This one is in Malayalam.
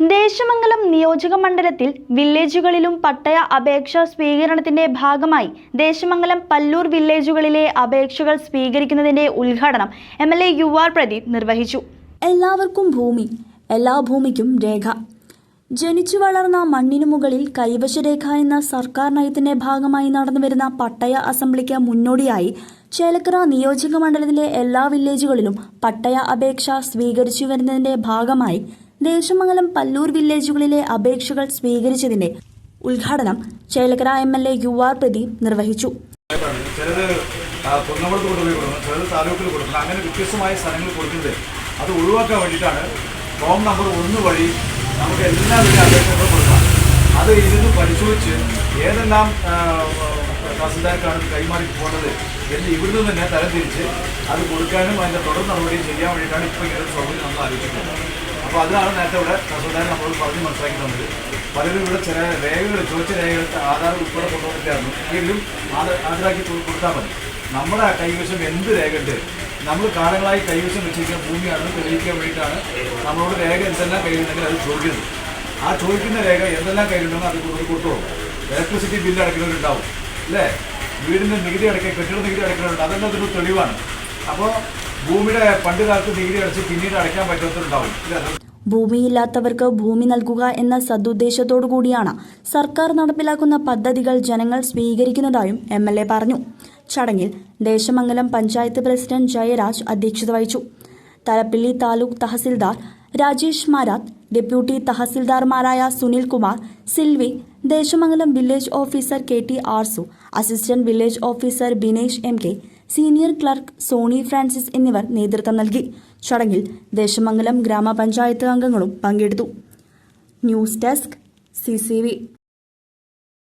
Desamangalam നിയോജക മണ്ഡലത്തിൽ വില്ലേജുകളിലും പട്ടയ അപേക്ഷാ സ്വീകരണത്തിന്റെ ഭാഗമായി ദേശമംഗലം പല്ലൂർ വില്ലേജുകളിലെ അപേക്ഷകൾ സ്വീകരിക്കുന്നതിന്റെ ഉദ്ഘാടനം M L A you are Pradeep നിർവഹിച്ചു. എല്ലാവർക്കും ഭൂമി എല്ലാ ഭൂമിക്കും രേഖ. ജനിച്ചു വളർന്ന മണ്ണിനു മുകളിൽ കൈവശരേഖ എന്ന സർക്കാർ നയത്തിന്റെ ഭാഗമായി നടന്നുവരുന്ന പട്ടയ അസംബ്ലിക്ക് മുന്നോടിയായി ചേലക്കര നിയോജക മണ്ഡലത്തിലെ എല്ലാ വില്ലേജുകളിലും പട്ടയ അപേക്ഷ സ്വീകരിച്ചു വരുന്നതിന്റെ ഭാഗമായി ദേശമംഗലം പല്ലൂർ വില്ലേജുകളിലെ അപേക്ഷകൾ സ്വീകരിച്ചതിന്റെ ഉദ്ഘാടനം Chelakkara M L A you are Pradeep നിർവഹിച്ചു. ചിലത് ആ, കുന്നംകുളത്ത് കൊണ്ടുപോയി കൊടുക്കണം ചിലത് താലൂക്കിൽ അങ്ങനെ വ്യത്യസ്തമായ സ്ഥലങ്ങളിൽ കൊടുക്കുന്നത് അത് ഒഴിവാക്കാൻ വേണ്ടിയിട്ടാണ് ഫോം നമ്പർ ഒന്ന് വഴി നമുക്ക് എല്ലാവരും അപേക്ഷകളും കൊടുക്കാം. അത് ഇരുന്ന് പരിശോധിച്ച് ഏതെല്ലാം തഹസിൽദാർക്കാണ് കൈമാറി പോകേണ്ടത് എന്ന് ഇവിടുന്ന് തന്നെ തരംതിരിച്ച് അത് കൊടുക്കാനും അതിന്റെ തുടർ നടപടിയും ചെയ്യാൻ വേണ്ടിയിട്ടാണ് ഇപ്പോൾ ഇങ്ങനെ സൗകര്യം നമ്മൾ ആലോചിക്കുന്നത്. അപ്പോൾ അതിനാണ് നേരത്തെ ഇവിടെ സഹോദരൻ നമ്മളോട് പറഞ്ഞ് മനസ്സിലാക്കി തന്നത് പലരും ഇവിടെ ചില രേഖകൾ ചോദിച്ച രേഖകൾക്ക് ആധാർ ഉൾപ്പെടെ കൊണ്ടുവന്നിട്ടായിരുന്നു. എങ്കിലും അത് ഹാജരാക്കി കൊ- കൊടുത്താൽ മതി. നമ്മുടെ കൈവശം എന്ത് രേഖയുണ്ട്? നമ്മൾ കാലങ്ങളായി കൈവശം വെച്ചിരിക്കുന്ന ഭൂമിയാണെന്ന് തെളിയിക്കാൻ വേണ്ടിയിട്ടാണ് നമ്മളോട് രേഖ എന്തെല്ലാം കയ്യിലുണ്ടെങ്കിൽ അത് ചോദിക്കുന്നത്. ആ ചോദിക്കുന്ന രേഖ എന്തെല്ലാം കയ്യിലുണ്ടെന്ന് അത് കൊടുത്ത് കൊടുത്തോളൂ. ഇലക്ട്രിസിറ്റി ബില്ല് അടയ്ക്കുന്നവരുണ്ടാവും. അല്ലേ? വീടിന്റെ നികുതി അടയ്ക്കുക കെട്ടിട നികുതി അടയ്ക്കുന്നവരുണ്ട്. അതെല്ലാം ഒരു തെളിവാണ്. അപ്പോൾ ഭൂമിയുടെ പണ്ട് കാലത്ത് നികുതി അടച്ച് പിന്നീട് അടയ്ക്കാൻ പറ്റാത്തവരുണ്ടാവും ഇല്ലേ? ഭൂമിയില്ലാത്തവർക്ക് ഭൂമി നൽകുക എന്ന സദുദ്ദേശത്തോടുകൂടിയാണ് സർക്കാർ നടപ്പിലാക്കുന്ന പദ്ധതികൾ ജനങ്ങൾ സ്വീകരിക്കുന്നതായും എം എൽ എ പറഞ്ഞു. ചടങ്ങിൽ ദേശമംഗലം പഞ്ചായത്ത് പ്രസിഡന്റ് ജയരാജ് അധ്യക്ഷത വഹിച്ചു. Thalappilly taluk tahsildar Rajesh Marath deputy തഹസിൽദാർമാരായ Sunil Kumar Silvi Desamangalam village officer K T Arsu assistant village officer Binesh M K senior clerk Soni Francis എന്നിവർ നേതൃത്വം നൽകി. ചടങ്ങിൽ ദേശമംഗലം ഗ്രാമപഞ്ചായത്ത് അംഗങ്ങളും പങ്കെടുത്തു. News desk C